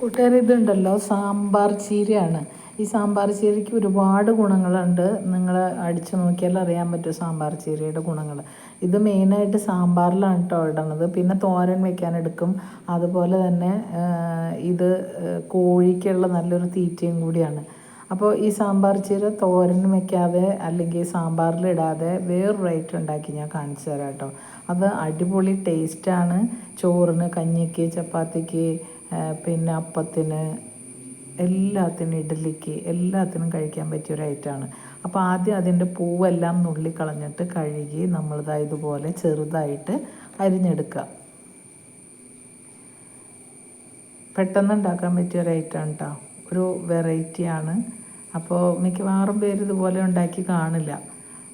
കൂട്ടുകാർ ഇതുണ്ടല്ലോ സാമ്പാർ ചീരയാണ്. ഈ സാമ്പാർ ചീരയ്ക്ക് ഒരുപാട് ഗുണങ്ങളുണ്ട്. നിങ്ങൾ അടിച്ചു നോക്കിയാൽ അറിയാൻ പറ്റും സാമ്പാർ ചീരയുടെ ഗുണങ്ങൾ ഇത് മെയിനായിട്ട് സാമ്പാറിലാണ് കേട്ടോ ഇടണത്. പിന്നെ തോരൻ വെക്കാൻ എടുക്കും. അതുപോലെ തന്നെ ഇത് കോഴിക്കുള്ള നല്ലൊരു തീറ്റയും കൂടിയാണ്. അപ്പോൾ ഈ സാമ്പാർ ചീര തോരൻ വെക്കാതെ അല്ലെങ്കിൽ സാമ്പാറിലിടാതെ വേറൊരു റൈറ്റ് ഉണ്ടാക്കി ഞാൻ കാണിച്ചു തരാം കേട്ടോ അത് അടിപൊളി ടേസ്റ്റാണ് ചോറിന് കഞ്ഞിക്ക് ചപ്പാത്തിക്ക് പിന്നെ അപ്പത്തിന് എല്ലാത്തിനും ഇഡലിക്ക് എല്ലാത്തിനും കഴിക്കാൻ പറ്റിയ ഒരു ഐറ്റമാണ് അപ്പോൾ ആദ്യം അതിന്റെ പൂവെല്ലാം നുള്ളി കളഞ്ഞിട്ട് കഴുകി നമ്മളിതാ ഇതുപോലെ ചെറുതായിട്ട് അരിഞ്ഞെടുക്കുക. പെട്ടെന്ന് ഉണ്ടാക്കാൻ പറ്റിയ ഒരു ഐറ്റമാണ് കേട്ടോ ഒരു വെറൈറ്റിയാണ്. അപ്പോൾ മിക്കവാറും പേര് ഇതുപോലെ ഉണ്ടാക്കി കാണില്ല.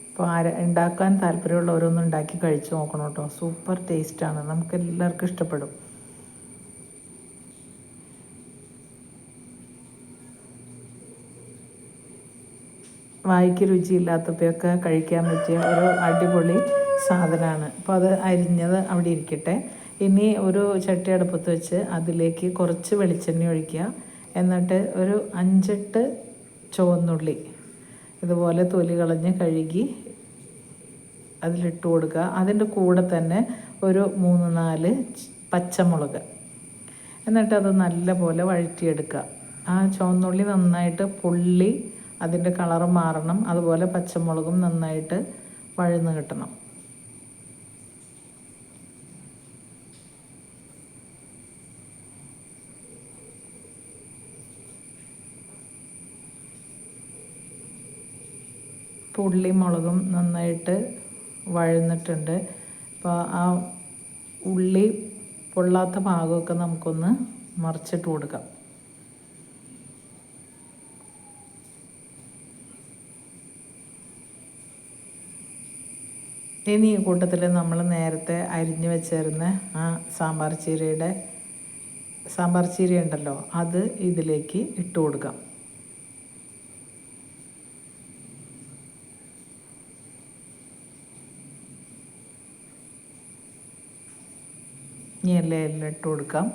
അപ്പോൾ ആര ഉണ്ടാക്കാൻ താല്പര്യമുള്ളവരൊന്നും ഉണ്ടാക്കി കഴിച്ചു നോക്കണം കേട്ടോ സൂപ്പർ ടേസ്റ്റാണ്. നമുക്ക് എല്ലാവർക്കും ഇഷ്ടപ്പെടും. വായിക്ക് രുചിയില്ലാത്തപ്പോഴൊക്കെ കഴിക്കാൻ പറ്റിയ ഒരു അടിപൊളി സാധനമാണ്. അപ്പോൾ അത് അരിഞ്ഞത് അവിടെ ഇരിക്കട്ടെ. ഇനി ഒരു ചട്ടി അടുപ്പത്ത് വെച്ച് അതിലേക്ക് കുറച്ച് വെളിച്ചെണ്ണ ഒഴിക്കുക. എന്നിട്ട് ഒരു അഞ്ചെട്ട് ചുവന്നുള്ളി ഇതുപോലെ തൊലി കളഞ്ഞ് കഴുകി അതിലിട്ട് കൊടുക്കുക. അതിന്റെ കൂടെ തന്നെ ഒരു മൂന്ന് നാല് പച്ചമുളക്. എന്നിട്ട് അത് നല്ലപോലെ വഴറ്റിയെടുക്കുക. ആ ചുവന്നുള്ളി നന്നായിട്ട് പുള്ളി അതിന്റെ കളറ് മാറണം. അതുപോലെ പച്ചമുളകും നന്നായിട്ട് വഴന്ന് കിട്ടണം. പുള്ളി മുളകും നന്നായിട്ട് വഴന്നിട്ടുണ്ട്. അപ്പോൾ ആ ഉള്ളി പൊള്ളാത്ത ഭാഗമൊക്കെ നമുക്കൊന്ന് മറിച്ചിട്ട് കൊടുക്കാം. ഇനി ഈ കൂട്ടത്തിൽ നമ്മൾ നേരത്തെ അരിഞ്ഞു വെച്ചിരുന്ന ആ സാമ്പാർ ചീരയുടെ സാമ്പാർ ചീര ഉണ്ടല്ലോ അത് ഇതിലേക്ക് ഇട്ട് കൊടുക്കാം. ഇനി എല്ലാം എല്ലാം ഇട്ട് കൊടുക്കാം.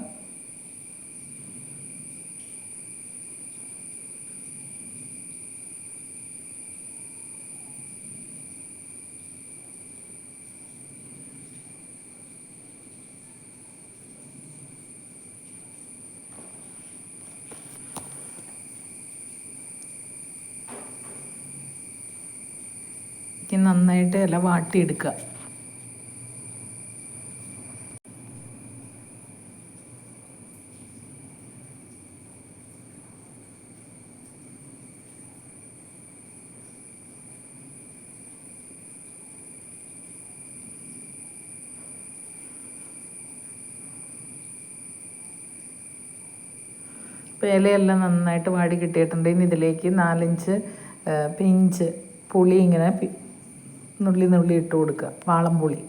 നന്നായിട്ട് ഇല വാട്ടിയെടുക്കുക. ഇപ്പോൾ ഇലയെല്ലാം നന്നായിട്ട് വാടി കിട്ടിയിട്ടുണ്ട്. ഇനി ഇതിലേക്ക് നാലഞ്ച് പിഞ്ച് പുളി ഇങ്ങനെ നുള്ളി നുള്ളി ഇട്ട് കൊടുക്കുക. വാളംപുളി.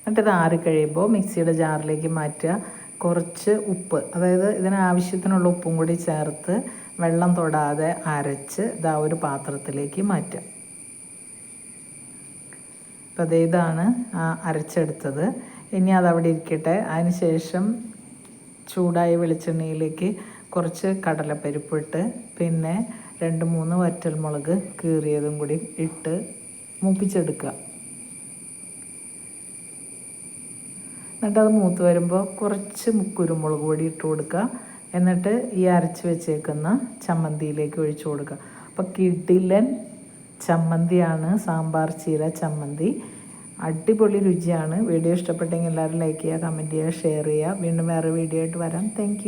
എന്നിട്ട് ഇത് ആറി കഴിയുമ്പോൾ മിക്സിയുടെ ജാറിലേക്ക് മാറ്റുക. കുറച്ച് ഉപ്പ് അതായത് ഇതിനാവശ്യത്തിനുള്ള ഉപ്പും കൂടി ചേർത്ത് വെള്ളം തൊടാതെ അരച്ച് ഇതാ ഒരു പാത്രത്തിലേക്ക് മാറ്റുക. അപ്പോൾ അതേ ഇതാണ് അരച്ചെടുത്തത്. ഇനി അതവിടെ ഇരിക്കട്ടെ. ശേഷം ചൂടായ വെളിച്ചെണ്ണയിലേക്ക് കുറച്ച് കടലപ്പരിപ്പ് ഇട്ട് പിന്നെ രണ്ട് മൂന്ന് വറ്റൽമുളക് കീറിയതും കൂടി ഇട്ട് മൂപ്പിച്ചെടുക്കുക. എന്നിട്ട് അത് മൂത്ത് വരുമ്പോൾ കുറച്ച് കുരുമുളക് പൊടി ഇട്ട് കൊടുക്കുക. എന്നിട്ട് ഈ അരച്ച് വെച്ചേക്കുന്ന ചമ്മന്തിയിലേക്ക് ഒഴിച്ചു കൊടുക്കുക. അപ്പോൾ കിഡിലൻ ചമ്മന്തിയാണ് സാമ്പാർ ചീര ചമ്മന്തി. അടിപൊളി രുചിയാണ്. വീഡിയോ ഇഷ്ടപ്പെട്ടെങ്കിൽ എല്ലാവരും ലൈക്ക് ചെയ്യുക കമന്റ് ചെയ്യുക ഷെയർ ചെയ്യുക. വീണ്ടും വേറെ വീഡിയോ ആയിട്ട് വരാം. താങ്ക്